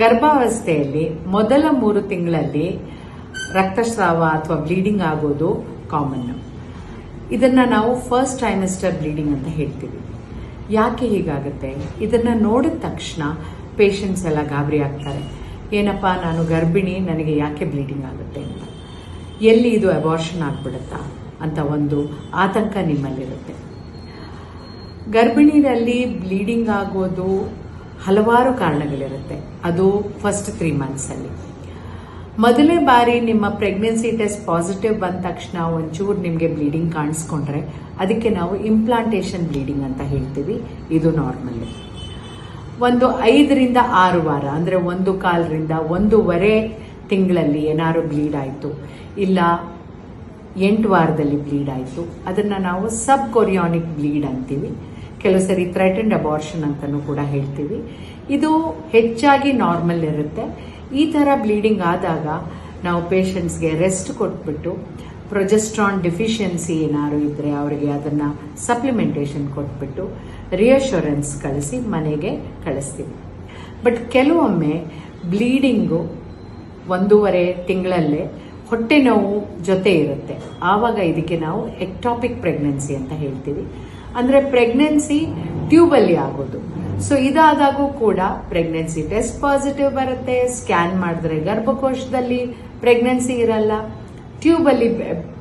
ಗರ್ಭಾವಸ್ಥೆಯಲ್ಲಿ ಮೊದಲ ಮೂರು ತಿಂಗಳಲ್ಲಿ ರಕ್ತಸ್ರಾವ ಅಥವಾ ಬ್ಲೀಡಿಂಗ್ ಆಗೋದು ಕಾಮನ್ ಇದನ್ನ ನಾವು ಫಸ್ಟ್ ಟ್ರೈಮಿಸ್ಟರ್ ಬ್ಲೀಡಿಂಗ್ ಅಂತ ಹೇಳ್ತೀವಿ. ಯಾಕೆ ಹೀಗಾಗುತ್ತೆ? ಇದನ್ನ ನೋಡಿದ ತಕ್ಷಣ ಪೇಷಂಟ್ಸ್ ಎಲ್ಲ ಗಾಬರಿ ಆಗ್ತಾರೆ. ಏನಪ್ಪ, ನಾನು ಗರ್ಭಿಣಿ, ನನಗೆ ಯಾಕೆ ಬ್ಲೀಡಿಂಗ್ ಆಗುತ್ತೆ ಅಂತ. ಎಲ್ಲಿ ಇದು ಅಬಾರ್ಷನ್ ಆಗ್ಬಿಡುತ್ತಾ ಅಂತ ಒಂದು ಆತಂಕ ನಿಮ್ಮಲ್ಲಿರುತ್ತೆ. ಗರ್ಭಿಣಿಯಲ್ಲಿ ಬ್ಲೀಡಿಂಗ್ ಆಗೋದು ಹಲವಾರು ಕಾರಣಗಳಿರುತ್ತೆ. ಅದು ಫಸ್ಟ್ ತ್ರೀ ಮಂತ್ಸಲ್ಲಿ ಮೊದಲೇ ಬಾರಿ ನಿಮ್ಮ ಪ್ರೆಗ್ನೆನ್ಸಿ ಟೆಸ್ಟ್ ಪಾಸಿಟಿವ್ ಬಂದ ತಕ್ಷಣ ಒಂಚೂರು ನಿಮಗೆ ಬ್ಲೀಡಿಂಗ್ ಕಾಣಿಸ್ಕೊಂಡ್ರೆ, ಅದಕ್ಕೆ ನಾವು ಇಂಪ್ಲಾಂಟೇಷನ್ ಬ್ಲೀಡಿಂಗ್ ಅಂತ ಹೇಳ್ತೀವಿ. ಇದು ನಾರ್ಮಲ್ ಒಂದು ಐದರಿಂದ ಆರು ವಾರ, ಅಂದರೆ ಒಂದು ಕಾಲರಿಂದ ಒಂದೂವರೆ ತಿಂಗಳಲ್ಲಿ ಏನಾದ್ರು ಬ್ಲೀಡ್ ಆಯಿತು, ಇಲ್ಲ ಎಂಟು ವಾರದಲ್ಲಿ ಬ್ಲೀಡ್ ಆಯಿತು, ಅದನ್ನು ನಾವು ಸಬ್ ಕೊರಿಯಾನಿಕ್ ಬ್ಲೀಡ್ ಅಂತೀವಿ. ಕೆಲವು ಸರಿ ಥ್ರೆಟನ್ಡ್ ಅಬಾರ್ಷನ್ ಅಂತಲೂ ಕೂಡ ಹೇಳ್ತೀವಿ. ಇದು ಹೆಚ್ಚಾಗಿ ನಾರ್ಮಲ್ ಇರುತ್ತೆ. ಈ ಥರ ಬ್ಲೀಡಿಂಗ್ ಆದಾಗ ನಾವು ಪೇಷಂಟ್ಸ್ಗೆ ರೆಸ್ಟ್ ಕೊಟ್ಬಿಟ್ಟು ಪ್ರೊಜೆಸ್ಟ್ರಾನ್ ಡಿಫಿಷಿಯನ್ಸಿ ಏನಾದ್ರು ಇದ್ದರೆ ಅವರಿಗೆ ಅದನ್ನು ಸಪ್ಲಿಮೆಂಟೇಷನ್ ಕೊಟ್ಬಿಟ್ಟು ರಿಯಶೂರೆನ್ಸ್ ಕಳಿಸಿ ಮನೆಗೆ ಕಳಿಸ್ತೀವಿ. ಬಟ್ ಕೆಲವೊಮ್ಮೆ ಬ್ಲೀಡಿಂಗು ಒಂದೂವರೆ ತಿಂಗಳಲ್ಲೇ ಹೊಟ್ಟೆ ನೋವು ಜೊತೆ ಇರುತ್ತೆ. ಆವಾಗ ಇದಕ್ಕೆ ನಾವು ಎಕ್ಟಾಪಿಕ್ ಪ್ರೆಗ್ನೆನ್ಸಿ ಅಂತ ಹೇಳ್ತೀವಿ. ಅಂದ್ರೆ ಪ್ರೆಗ್ನೆನ್ಸಿ ಟ್ಯೂಬಲ್ಲಿ ಆಗೋದು. ಸೊ ಇದಾದಾಗೂ ಕೂಡ ಪ್ರೆಗ್ನೆನ್ಸಿ ಟೆಸ್ಟ್ ಪಾಸಿಟಿವ್ ಬರುತ್ತೆ. ಸ್ಕ್ಯಾನ್ ಮಾಡಿದ್ರೆ ಗರ್ಭಕೋಶದಲ್ಲಿ ಪ್ರೆಗ್ನೆನ್ಸಿ ಇರಲ್ಲ. ಟ್ಯೂಬಲ್ಲಿ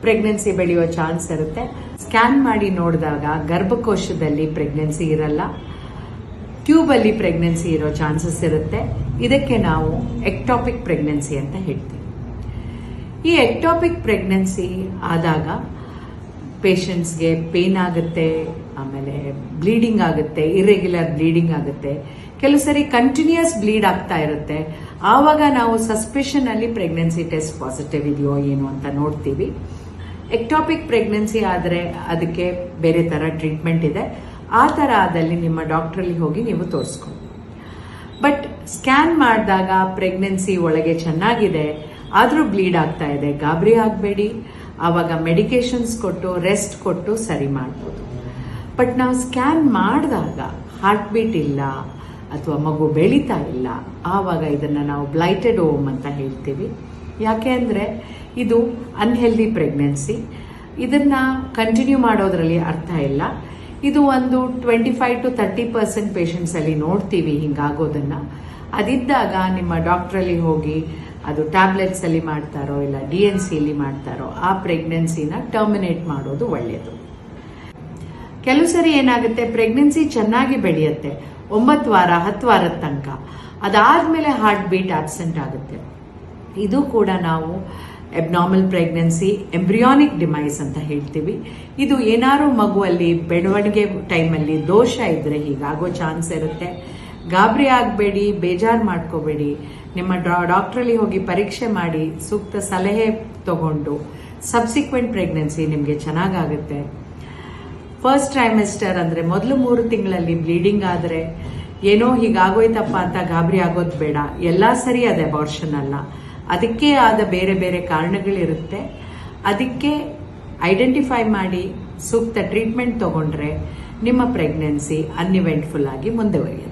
ಪ್ರೆಗ್ನೆನ್ಸಿ ಬೆಳೆಯೋ ಚಾನ್ಸ್ ಇರುತ್ತೆ. ಸ್ಕ್ಯಾನ್ ಮಾಡಿ ನೋಡಿದಾಗ ಗರ್ಭಕೋಶದಲ್ಲಿ ಪ್ರೆಗ್ನೆನ್ಸಿ ಇರಲ್ಲ. ಟ್ಯೂಬಲ್ಲಿ ಪ್ರೆಗ್ನೆನ್ಸಿ ಇರೋ ಚಾನ್ಸಸ್ ಇರುತ್ತೆ. ಇದಕ್ಕೆ ನಾವು ಎಕ್ಟಾಪಿಕ್ ಪ್ರೆಗ್ನೆನ್ಸಿ ಅಂತ ಹೇಳ್ತೀವಿ. ಈ ಎಕ್ಟಾಪಿಕ್ ಪ್ರೆಗ್ನೆನ್ಸಿ ಆದಾಗ ಪೇಷಂಟ್ಸ್ಗೆ ಪೇನ್ ಆಗುತ್ತೆ, ಆಮೇಲೆ ಬ್ಲೀಡಿಂಗ್ ಆಗುತ್ತೆ ಇರೆಗ್ಯುಲರ್ ಬ್ಲೀಡಿಂಗ್ ಆಗುತ್ತೆ. ಕೆಲವು ಸರಿ ಕಂಟಿನ್ಯೂಸ್ ಬ್ಲೀಡ್ ಆಗ್ತಾ ಇರುತ್ತೆ. ಆವಾಗ ನಾವು ಸಸ್ಪೆಷನ್ ಅಲ್ಲಿ ಪ್ರೆಗ್ನೆನ್ಸಿ ಟೆಸ್ಟ್ ಪಾಸಿಟಿವ್ ಇದೆಯೋ ಏನು ಅಂತ ನೋಡ್ತೀವಿ. ಎಕ್ಟಾಪಿಕ್ ಪ್ರೆಗ್ನೆನ್ಸಿ ಆದರೆ ಅದಕ್ಕೆ ಬೇರೆ ತರ ಟ್ರೀಟ್ಮೆಂಟ್ ಇದೆ. ಆ ಥರ ಆದಲ್ಲಿ ನಿಮ್ಮ ಡಾಕ್ಟ್ರಲ್ಲಿ ಹೋಗಿ ನೀವು ತೋರಿಸ್ಕೊಂಡು ಬಟ್ ಸ್ಕ್ಯಾನ್ ಮಾಡಿದಾಗ ಪ್ರೆಗ್ನೆನ್ಸಿ ಒಳಗೆ ಚೆನ್ನಾಗಿದೆ, ಆದರೂ ಬ್ಲೀಡ್ ಆಗ್ತಾ ಇದೆ. ಗಾಬರಿ ಆಗಬೇಡಿ. ಆವಾಗ ಮೆಡಿಕೇಶನ್ಸ್ ಕೊಟ್ಟು, ರೆಸ್ಟ್ ಕೊಟ್ಟು ಸರಿ ಮಾಡ್ಬೋದು. ಬಟ್ ನಾವು ಸ್ಕ್ಯಾನ್ ಮಾಡಿದಾಗ ಹಾರ್ಟ್ ಬೀಟ್ ಇಲ್ಲ ಅಥವಾ ಮಗು ಬೆಳೀತಾ ಇಲ್ಲ, ಆವಾಗ ಇದನ್ನು ನಾವು ಬ್ಲೈಟೆಡ್ ಓಮ್ ಅಂತ ಹೇಳ್ತೀವಿ. ಯಾಕೆ ಅಂದರೆ ಇದು ಅನ್ಹೆಲ್ದಿ ಪ್ರೆಗ್ನೆನ್ಸಿ ಇದನ್ನು ಕಂಟಿನ್ಯೂ ಮಾಡೋದ್ರಲ್ಲಿ ಅರ್ಥ ಇಲ್ಲ. ಇದು ಒಂದು twenty five to thirty percent patients ಅಲ್ಲಿ ನೋಡ್ತೀವಿ ಹಿಂಗಾಗೋದನ್ನು. ಅದಿದ್ದಾಗ ನಿಮ್ಮ ಡಾಕ್ಟ್ರಲ್ಲಿ ಹೋಗಿ ಅದು ಟ್ಯಾಬ್ಲೆಟ್ಸ್ ಅಲ್ಲಿ ಮಾಡ್ತಾರೋ ಇಲ್ಲ ಡಿ ಎನ್ ಸಿ ಅಲ್ಲಿ ಮಾಡ್ತಾರೋ ಆ ಪ್ರೆಗ್ನೆನ್ಸಿನ ಟರ್ಮಿನೇಟ್ ಮಾಡೋದು ಒಳ್ಳೆಯದು ಕೆಲವು ಸರಿ ಏನಾಗುತ್ತೆ ಪ್ರೆಗ್ನೆನ್ಸಿ ಚೆನ್ನಾಗಿ ಬೆಳೆಯುತ್ತೆ, ಒಂಬತ್ತು ವಾರ, ಹತ್ತು ವಾರದ ತನಕ. ಅದಾದ್ಮೇಲೆ ಹಾರ್ಟ್ ಬೀಟ್ ಆಬ್ಸೆಂಟ್ ಆಗುತ್ತೆ. ಇದು ಕೂಡ ನಾವು ಎಬ್ನಾರ್ಮಲ್ ಪ್ರೆಗ್ನೆನ್ಸಿ ಎಂಬ್ರಿಯಾನಿಕ್ ಡಿಮೈಸ್ ಅಂತ ಹೇಳ್ತೀವಿ. ಇದು ಏನಾರು ಮಗುವಲ್ಲಿ ಬೆಳವಣಿಗೆ ಟೈಮಲ್ಲಿ ದೋಷ ಇದ್ರೆ ಹೀಗಾಗೋ ಚಾನ್ಸ್ ಇರುತ್ತೆ. ಗಾಬರಿ ಆಗಬೇಡಿ, ಬೇಜಾರು ಮಾಡ್ಕೋಬೇಡಿ. ನಿಮ್ಮ ಡಾಕ್ಟ್ರಲ್ಲಿ ಹೋಗಿ ಪರೀಕ್ಷೆ ಮಾಡಿ ಸೂಕ್ತ ಸಲಹೆ ತಗೊಂಡು ಸಬ್ಸಿಕ್ವೆಂಟ್ ಪ್ರೆಗ್ನೆನ್ಸಿ ನಿಮಗೆ ಚೆನ್ನಾಗಾಗುತ್ತೆ. ಫಸ್ಟ್ ಟ್ರೈಮೆಸ್ಟರ್ ಅಂದರೆ ಮೊದಲು ಮೂರು ತಿಂಗಳಲ್ಲಿ ಬ್ಲೀಡಿಂಗ್ ಆದರೆ ಏನೋ ಹೀಗಾಗೋಯ್ತಪ್ಪ ಅಂತ ಗಾಬರಿ ಆಗೋದು ಬೇಡ. ಎಲ್ಲ ಸರಿ ಅದೇ ಅಬಾರ್ಷನ್ ಅಲ್ಲ. ಅದಕ್ಕೆ ಆದ ಬೇರೆ ಬೇರೆ ಕಾರಣಗಳಿರುತ್ತೆ. ಅದಕ್ಕೆ ಐಡೆಂಟಿಫೈ ಮಾಡಿ ಸೂಕ್ತ ಟ್ರೀಟ್ಮೆಂಟ್ ತಗೊಂಡ್ರೆ ನಿಮ್ಮ ಪ್ರೆಗ್ನೆನ್ಸಿ ಅನ್ಇವೆಂಟ್ಫುಲ್ ಆಗಿ ಮುಂದುವರಿಯುತ್ತೆ.